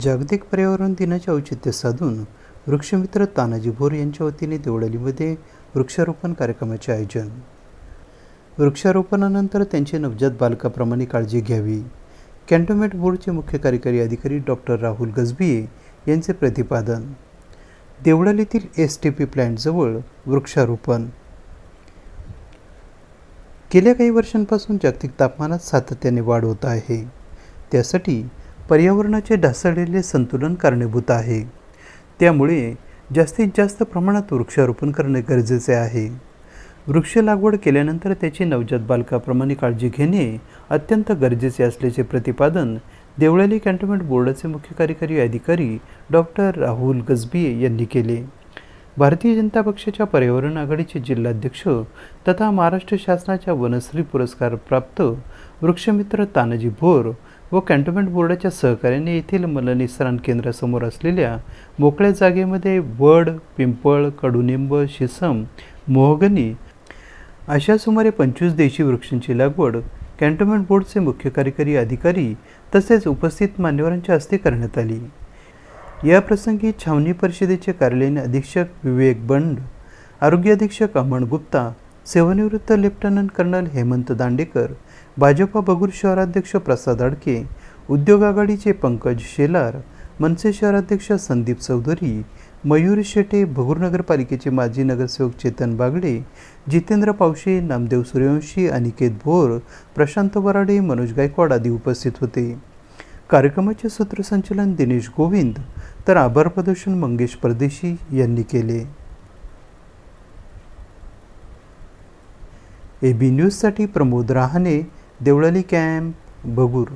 जागतिक पर्यावरण दिनाचे औचित्य साधून वृक्षमित्र तानाजी भोर यांच्या वतीने देवळालीमध्ये वृक्षारोपण कार्यक्रमाचे आयोजन. वृक्षारोपणानंतर त्यांची नवजात बालकाप्रमाणे काळजी घ्यावी. कॅन्टोमेंट बोर्डचे मुख्य कार्यकारी अधिकारी डॉक्टर राहुल गजबिये यांचे प्रतिपादन. देवळालीतील एस टी पी प्लॅन्टजवळ वृक्षारोपण. गेल्या काही वर्षांपासून जागतिक तापमानात सातत्याने वाढ होत आहे. त्यासाठी पर्यावरणाचे ढासळलेले संतुलन कारणीभूत आहे. त्यामुळे जास्तीत जास्त प्रमाणात वृक्षारोपण करणे गरजेचे आहे. वृक्ष लागवड केल्यानंतर त्याची नवजात बालकाप्रमाणे काळजी घेणे अत्यंत गरजेचे असल्याचे प्रतिपादन देवळाली कॅन्टोन्मेंट बोर्डाचे मुख्य कार्यकारी अधिकारी डॉक्टर राहुल गजबिये यांनी केले. भारतीय जनता पक्षाच्या पर्यावरण आघाडीचे जिल्हाध्यक्ष तथा महाराष्ट्र शासनाच्या वनश्री पुरस्कार प्राप्त वृक्षमित्र तानाजी भोर व कॅन्टोन्मेंट बोर्डाच्या सहकार्याने येथील मलनिसरण केंद्रासमोर असलेल्या मोकळ्या जागेमध्ये वड पिंपळ कडुनिंब शिसम मोहगनी अशा सुमारे पंचवीस देशी वृक्षांची लागवड कॅन्टोन्मेंट बोर्डचे मुख्य कार्यकारी अधिकारी तसेच उपस्थित मान्यवरांच्या हस्ते करण्यात आली. या प्रसंगी छावणी परिषदेचे कार्यालयीन अधीक्षक विवेक बंड आरोग्य अधीक्षक अमन गुप्ता सेवानिवृत्त लेफ्टनंट कर्नल हेमंत दांडेकर भाजपा बगूर शहराध्यक्ष प्रसाद अडके उद्योग आघाडीचे पंकज शेलार मनसे शहराध्यक्ष संदीप चौधरी मयूर शेटे भगूर नगरपालिकेचे माजी नगरसेवक चेतन बागडे जितेंद्र पावशे नामदेव सूर्यवंशी अनिकेत भोर प्रशांत वराडे मनोज गायकवाड आदी उपस्थित होते. कार्यक्रमाचे सूत्रसंचलन दिनेश गोविंद तर आभार प्रदर्शन मंगेश परदेशी यांनी केले. ए बी न्यूजसाठी प्रमोद रहाणे देवळाली कॅम्प भगूर.